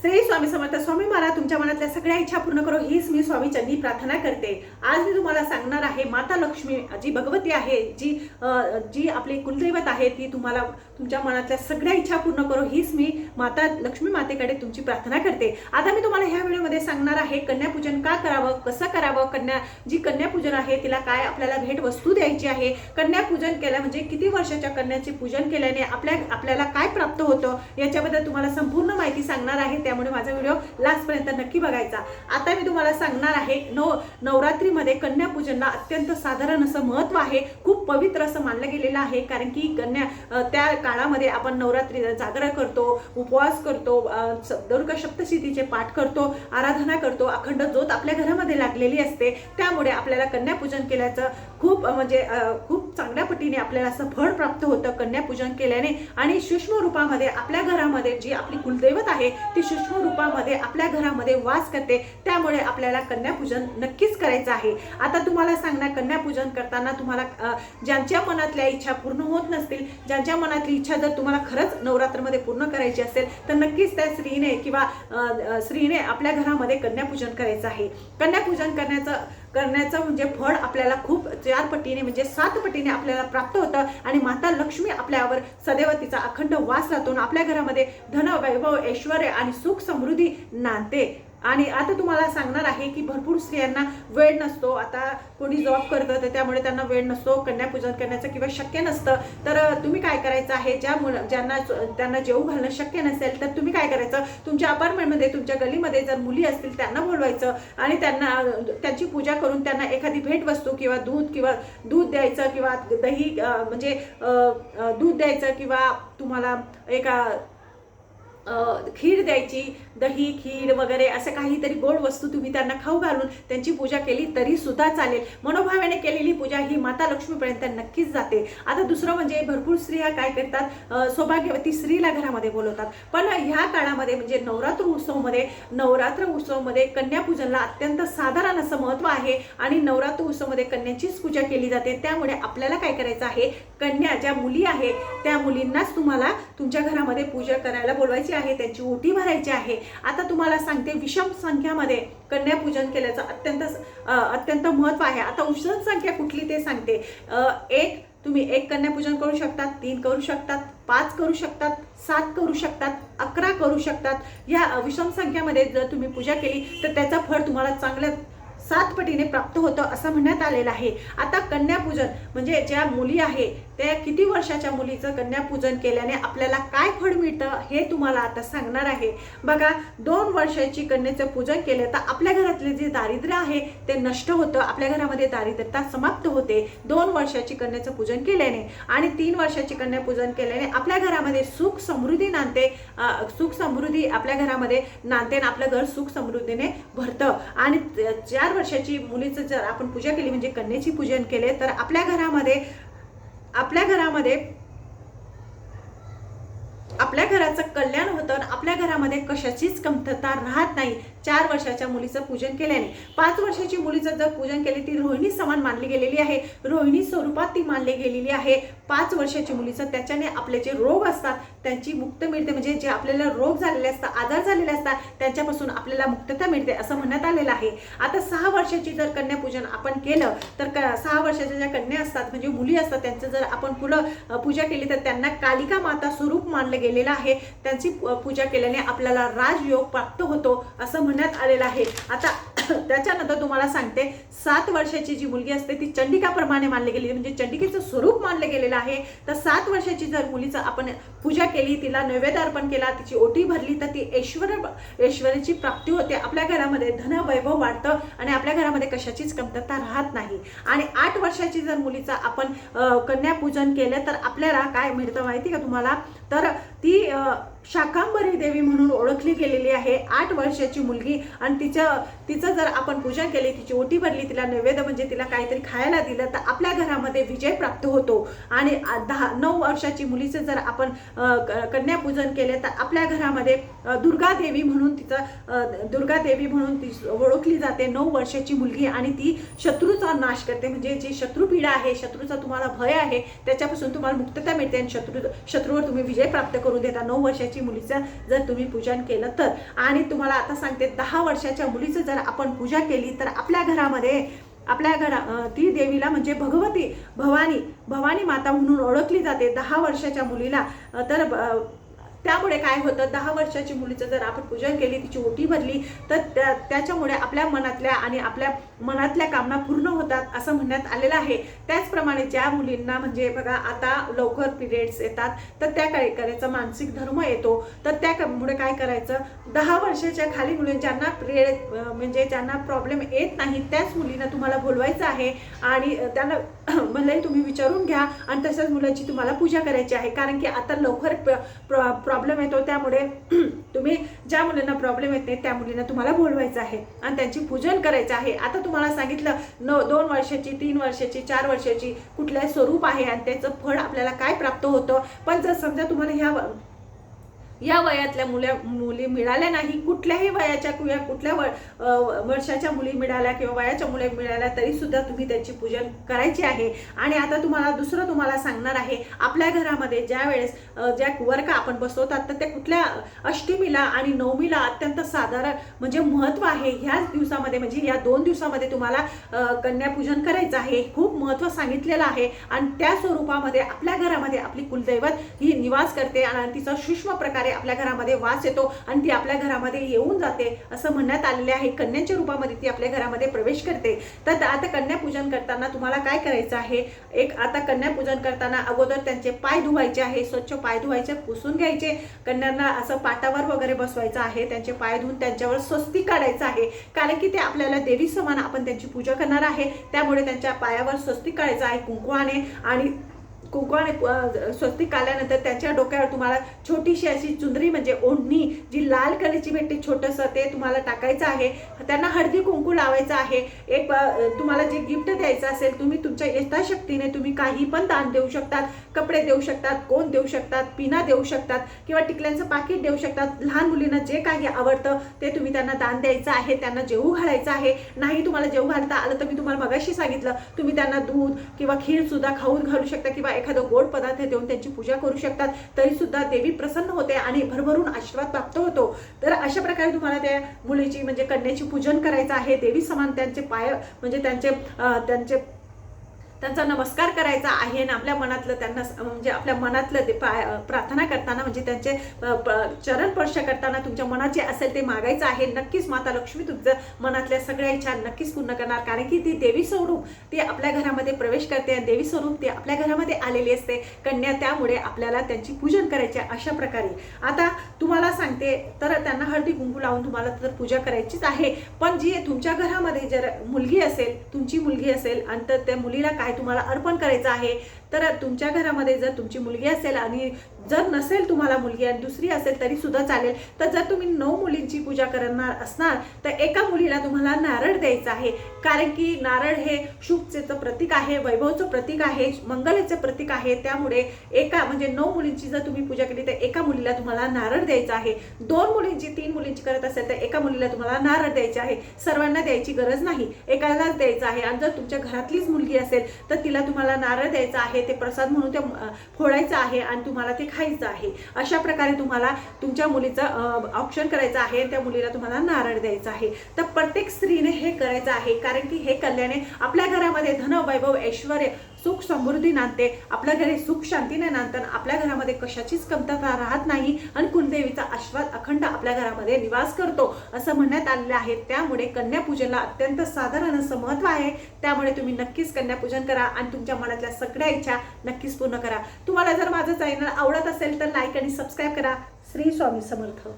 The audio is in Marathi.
श्री स्वामी समर्थ स्वामी महाराज तुमच्या मनातल्या सगळ्या इच्छा पूर्ण करो हीच मी स्वामी चरणी प्रार्थना करते. आज मी तुम्हाला सांगणार आहे माता लक्ष्मी जी भगवती आहे जी जी आपली कुलदैवत आहे ती तुम्हाला तुमच्या मनातल्या सगळ्या इच्छा पूर्ण करो हीच मी माता लक्ष्मी मातेकडे तुमची प्रार्थना करते. आता मी तुम्हाला ह्या व्हिडिओमध्ये सांगणार आहे कन्यापूजन का करावं कसं करावं कन्या जी कन्यापूजन आहे तिला काय आपल्याला भेट वस्तू द्यायची आहे कन्यापूजन केलं म्हणजे किती वर्षाच्या कन्याचे पूजन केल्याने आपल्या आपल्याला काय प्राप्त होतं याच्याबद्दल तुम्हाला संपूर्ण माहिती सांगणार आहे. त्यामुळे माझा व्हिडिओ लास्टपर्यंत नक्की बघायचा. आता मी तुम्हाला सांगणार आहे नव नवरात्रीमध्ये कन्यापूजनला अत्यंत साधारण असं महत्त्व आहे खूप पवित्र असं मानलं गेलेलं आहे कारण की कन्या त्या काळामध्ये आपण नवरात्री जागरण करतो उपवास करतो अ, दुर्गा सप्तशतीचे पाठ करतो आराधना करतो अखंड ज्योत आपल्या घरामध्ये लागलेली असते. त्यामुळे आपल्याला कन्यापूजन केल्याचं खूप म्हणजे खूप खूप चांगल्या पटीने आपल्याला असं फळ प्राप्त होतं कन्यापूजन केल्याने. आणि सूक्ष्म रूपामध्ये आपल्या घरामध्ये जी आपली कुलदैवत आहे ती सूक्ष्म रूपामध्ये आपल्या घरामध्ये वास करते. त्यामुळे आपल्याला कन्यापूजन नक्कीच करायचं आहे. आता तुम्हाला सांगणार कन्यापूजन करताना तुम्हाला ज्यांच्या मनातल्या इच्छा पूर्ण होत नसतील ज्यांच्या मनातली इच्छा जर तुम्हाला खरंच नवरात्रमध्ये पूर्ण करायची असेल तर नक्कीच त्या स्त्रीने किंवा स्त्रीने आपल्या घरामध्ये कन्यापूजन करायचं आहे. कन्यापूजन करण्याचं करण्याचं म्हणजे फळ आपल्याला खूप चार पटीने म्हणजे सात पटीने आपल्याला प्राप्त होतं. आणि माता लक्ष्मी आपल्यावर सदैव तिचा अखंड वास राहतो आपल्या घरामध्ये धन वैभव ऐश्वर आणि सुख समृद्धी नांदते. आणि आता तुम्हाला सांगणार आहे की भरपूर स्त्रियांना वेळ नसतो. आता कोणी जॉब करतं तर त्यामुळे त्यांना वेळ नसतो कन्यापूजन करण्याचं किंवा शक्य नसतं. तर तुम्ही काय करायचं आहे? ज्या मुलं ज्यांना त्यांना जेवू घालणं शक्य नसेल तर तुम्ही काय करायचं? तुमच्या अपार्टमेंटमध्ये तुमच्या गलीमध्ये जर मुली असतील त्यांना बोलवायचं आणि त्यांना त्यांची पूजा करून त्यांना एखादी भेटवस्तू किंवा दूध किंवा दूध द्यायचं किंवा दही म्हणजे दूध द्यायचं किंवा तुम्हाला एका खीर द्यायची दही खीर वगैरे असं काहीतरी गोड वस्तू तुम्ही त्यांना खाऊ घालून त्यांची पूजा केली तरी सुद्धा चालेल. मनोभावाने केलेली पूजा ही माता लक्ष्मीपर्यंत नक्कीच जाते. आता दुसरं म्हणजे भरपूर स्त्रिया काय करतात? सौभाग्यवती स्त्रीला घरामध्ये बोलवतात. पण ह्या काळामध्ये म्हणजे नवरात्र उत्सवमध्ये नवरात्र उत्सवमध्ये कन्यापूजनला अत्यंत साधारण असं महत्त्व आहे आणि नवरात्र उत्सवमध्ये कन्याचीच पूजा केली जाते. त्यामुळे आपल्याला काय करायचं आहे? कन्या ज्या मुली आहेत त्या मुलींनाच तुम्हाला तुमच्या घरामध्ये पूजा करायला बोलवायची आहे त्यांची ओटी भरायची आहे. आता तुम्हाला सांगते विषम संख्यामध्ये कन्यापूजन केल्याचं अत्यंत अत्यंत महत्त्व आहे. आता विषम संख्या कुठली ते सांगते. एक तुम्ही एक कन्यापूजन करू शकतात तीन करू शकतात पाच करू शकतात सात करू शकतात अकरा करू शकतात. या विषम संख्यामध्ये जर तुम्ही पूजा केली तर त्याचा फळ तुम्हाला चांगल्या सात पटीने प्राप्त होतं असं म्हणण्यात आलेलं आहे. आता कन्यापूजन म्हणजे ज्या मुली आहे त्या किती वर्षाच्या मुलीचं कन्यापूजन केल्याने आपल्याला काय फळ मिळतं हे तुम्हाला आता सांगणार आहे. बघा दोन वर्षाची कन्याचं पूजन केलं तर आपल्या घरातले जे दारिद्र्य आहे ते नष्ट होतं. आपल्या घरामध्ये दारिद्र्यता समाप्त होते दोन वर्षाची कन्याचं पूजन केल्याने. आणि तीन वर्षाची कन्यापूजन केल्याने आपल्या घरामध्ये सुख समृद्धी नांदते सुख समृद्धी आपल्या घरामध्ये नांदते आणि आपलं घर सुख समृद्धीने भरतं. आणि चार वर्षाची मुलीचं जर आपण पूजा केली म्हणजे कन्याची पूजन केले तर आपल्या घरामध्ये आपल्या घरामध्ये आपल्या घराचं कल्याण होतं आणि आपल्या घरामध्ये कशाचीच कमतरता राहत नाही. चार वर्षाच्या मुलीचं पूजन केल्याने. पाच वर्षाची मुलीचं जर पूजन केले ती रोहिणी समान मानली गेलेली आहे. रोहिणी स्वरूपात ती मानली गेलेली आहे. पाच वर्षाची मुलीचं त्याच्याने आपले जे रोग असतात त्यांची मुक्त मिळते. म्हणजे जे आपल्याला रोग झालेले असतात आजार झालेले असतात त्यांच्यापासून आपल्याला मुक्तता मिळते असं म्हणण्यात आलेलं आहे. आता सहा वर्षाची जर कन्यापूजन आपण केलं तर क सहा वर्षाच्या ज्या कन्या असतात म्हणजे मुली असतात त्यांचं जर आपण फुलं पूजा केली तर त्यांना कालिका माता स्वरूप मानलं गेलेलं आहे. त्यांची पूजा केल्याने आपल्याला राजयोग प्राप्त होतो असं म्हणण्यात आलेलं आहे. आता त्याच्यानंतर तुम्हाला सांगते सात वर्षाची जी मुलगी असते ती चंडिकाप्रमाणे मानली गेली. म्हणजे चंडिकेचं स्वरूप मानलं गेलेलं आहे. तर सात वर्षाची जर मुलीचं आपण पूजा केली तिला नैवेद्य अर्पण केला तिची ओटी भरली तर ती ऐश्वर ऐश्वर्याची प्राप्ती होते. आपल्या घरामध्ये धन वैभव वाढतं आणि आपल्या घरामध्ये कशाचीच कमतरता राहत नाही. आणि आठ वर्षाची जर मुलीचं आपण कन्यापूजन केलं तर आपल्याला काय मिळतं माहिती का तुम्हाला? तर ती शाकांबरी देवी म्हणून ओळखली गेलेली आहे. आठ वर्षाची मुलगी आणि तिचं तिचं जर आपण पूजन केली तिची ओटी भरली तिला नैवेद्य म्हणजे तिला काहीतरी खायला दिलं तर आपल्या घरामध्ये विजय प्राप्त होतो. आणि दहा नऊ वर्षाची मुलीचं जर आपण क- कन्यापूजन केले तर आपल्या घरामध्ये दुर्गा देवी म्हणून तिचं दुर्गा देवी म्हणून ती ओळखली जाते. नऊ वर्षाची मुलगी आणि ती शत्रूचा नाश करते. म्हणजे जी शत्रुपीडा आहे शत्रूचा तुम्हाला भय आहे त्याच्यापासून तुम्हाला मुक्तता मिळते आणि शत्रू शत्रूवर तुम्ही विजय प्राप्त करून देता. नऊ वर्षाची वर्षाची मुलीचं जर तुम्ही पूजन केलं तर. आणि तुम्हाला आता सांगते दहा वर्षाच्या मुलीचं जर आपण पूजा केली तर आपल्या घरामध्ये आपल्या घरा ती देवीला म्हणजे भगवती भवानी भवानी माता म्हणून ओळखली जाते दहा वर्षाच्या मुलीला. तर त्यामुळे काय होतं दहा वर्षाची मुलीचं जर आपण पूजन केली तिची ओटी भरली तर त्या त्याच्यामुळे आपल्या मनातल्या आणि आपल्या मनातल्या कामना पूर्ण होतात असं म्हणण्यात आलेलं आहे. त्याचप्रमाणे ज्या मुलींना म्हणजे बघा आता लवकर पिरियड्स येतात तर त्या काय करायचं? मानसिक धर्म येतो. तर त्यामुळे काय करायचं? दहा वर्षाच्या खाली मुली ज्यांना पिरियड म्हणजे ज्यांना प्रॉब्लेम येत नाही त्याच मुलींना तुम्हाला बोलवायचं आहे आणि त्यांना मलाही तुम्ही विचारून घ्या आणि तसंच मुलांची तुम्हाला पूजा करायची आहे. कारण की आता लवकर प्रॉब्लेम येतो त्यामुळे तुम्ही ज्या मुलींना प्रॉब्लेम येत नाही त्या मुलींना तुम्हाला बोलवायचं आहे आणि त्यांची पूजन करायचं आहे. आता तुम्हाला सांगितलं न दोन वर्षाची तीन वर्षाची चार वर्षाची कुठलं स्वरूप आहे आणि त्याचं फळ आपल्याला काय प्राप्त होतं? पण जर समजा तुम्हाला ह्या या वयातल्या मुल्या मुली मिळाल्या नाही कुठल्याही वयाच्या किंवा कुठल्या व वर्षाच्या मुली मिळाल्या किंवा वयाच्या मुली मिळाल्या तरी सुद्धा तुम्ही त्याची पूजन करायची आहे. आणि आता तुम्हाला दुसरं तुम्हाला सांगणार आहे आपल्या घरामध्ये ज्या वेळेस ज्या वर्ग आपण बसवतात तर ते कुठल्या अष्टमीला आणि नवमीला अत्यंत साधारण म्हणजे महत्त्व आहे. ह्याच दिवसामध्ये म्हणजे या दोन दिवसामध्ये तुम्हाला कन्यापूजन करायचं आहे. खूप महत्त्व सांगितलेलं आहे. आणि त्या स्वरूपामध्ये आपल्या घरामध्ये आपली कुलदैवत ही निवास करते आणि तिचा सूक्ष्म प्रकारे आपल्या घरामध्ये वास येतो आणि ती आपल्या घरामध्ये येऊन जाते असं म्हणण्यात आलेले आहे. कन्याच्या रूपामध्ये ती आपल्या घरामध्ये प्रवेश करते. तर आता कन्यापूजन करताना तुम्हाला काय करायचं आहे? एक आता कन्यापूजन करताना अगोदर त्यांचे पाय धुवायचे आहे स्वच्छ पाय धुवायचे पुसून घ्यायचे. कन्यांना असं पाटावर वगैरे बसवायचं आहे त्यांचे पाय धुवून त्यांच्यावर स्वस्ती काढायचं आहे. कारण की ते आपल्याला देवी समान आपण त्यांची पूजा करणार आहे. त्यामुळे त्यांच्या पायावर स्वस्ती काढायचं आहे कुंकवाने आणि कुंकवाने स्वस्तिक काढल्यानंतर त्याच्या डोक्यावर तुम्हाला छोटीशी अशी चुंदरी म्हणजे ओढणी जी लाल कलरची भेटते छोटंसं ते तुम्हाला टाकायचं आहे. त्यांना हळदी कुंकू लावायचं आहे. एक तुम्हाला जे गिफ्ट द्यायचं असेल तुम्ही तुमच्या यथाशक्तीने तुम्ही काही पण दान देऊ शकतात. कपडे देऊ शकतात कोण देऊ शकतात पिना देऊ शकतात किंवा टिकल्यांचं पाकिट देऊ शकतात. लहान मुलींना जे काही आवडतं ते तुम्ही त्यांना दान द्यायचं आहे. त्यांना जेवू घालायचं आहे. नाही तुम्हाला जेवू घालता आलं तर मी तुम्हाला मगाशी सांगितलं तुम्ही त्यांना दूध किंवा खीर सुद्धा खाऊन घालू शकता किंवा एखादं गोड पदार्थ देऊन त्यांची पूजा करू शकतात तरी सुद्धा देवी प्रसन्न होते आणि भरभरून आशीर्वाद प्राप्त होतो. तर अशा प्रकारे तुम्हाला त्या मुलीची म्हणजे कन्याची पूजन करायचं आहे. देवी समान त्यांचे पाय म्हणजे त्यांचे त्यांचे त्यांचा नमस्कार करायचा आहे आणि आपल्या मनातलं त्यांना म्हणजे आपल्या मनातलं ते पाय प्रार्थना करताना म्हणजे त्यांचे चरण स्पर्श करताना तुमच्या मनात जे असेल ते मागायचं आहे. नक्कीच माता लक्ष्मी तुमचं मनातल्या सगळ्या इच्छा नक्कीच पूर्ण करणार. कारण की ती देवी स्वरूप ती आपल्या घरामध्ये प्रवेश करते आणि देवी स्वरूप ती आपल्या घरामध्ये आलेली असते. कन्या त्यामुळे आपल्याला त्यांची पूजन करायचे अशा प्रकारे. आता तुम्हाला सांगते तर त्यांना हळदी कुंकू लावून तुम्हाला तर पूजा करायचीच आहे. पण जी तुमच्या घरामध्ये जर मुलगी असेल तुमची मुलगी असेल आणि तर त्या मुलीला काय तुम्हाला अर्पण करायचं आहे तर तुमच्या घरामध्ये जर तुमची मुलगी असेल आणि जर नसेल तुम्हाला मुलगी आणि दुसरी असेल तरी सुद्धा चालेल. तर जर तुम्ही नऊ मुलींची पूजा करणार असणार तर एका मुलीला तुम्हाला नारळ द्यायचं आहे. कारण की नारळ हे शुभचेचं प्रतीक आहे वैभवचं प्रतीक आहे मंगलेचं प्रतीक आहे. त्यामुळे एका म्हणजे नऊ मुलींची जर तुम्ही पूजा केली तर एका मुलीला तुम्हाला नारळ द्यायचा आहे. दोन मुलींची तीन मुलींची करत असेल तर एका मुलीला तुम्हाला नारळ द्यायचे आहे. सर्वांना द्यायची गरज नाही. एकालाच द्यायचं आहे. आणि जर तुमच्या घरातलीच मुलगी असेल तर तिला तुम्हाला नारळ द्यायचा आहे ते प्रसाद म्हणून ते फोडायचं आहे आणि तुम्हाला ते खायचं आहे. अशा प्रकारे तुम्हाला तुमच्या मुलीचं ऑप्शन करायचं आहे त्या मुलीला तुम्हाला नारळ द्यायचा आहे. तर प्रत्येक स्त्रीने हे करायचं आहे कारण की हे कल्याणे आपल्या घरामध्ये धन वैभव ऐश्वर सुख समृद्धी नांदते. आपल्या घरी सुख शांतीने नांदतात आपल्या घरामध्ये कशाचीच कमतरता राहत नाही आणि कुलदेवीचा आशीर्वाद अखंड आपल्या घरामध्ये निवास करतो. असं म्हणण्यात आलेलं आहे. त्यामुळे कन्यापूजनला अत्यंत साधारण असं महत्त्व आहे. त्यामुळे तुम्ही नक्कीच कन्यापूजन करा आणि तुमच्या मनातल्या सगळ्या इच्छा नक्कीच पूर्ण करा. तुम्हाला जर माझं चॅनल आवडत असेल तर लाईक आणि सबस्क्राईब करा. श्री स्वामी समर्थ.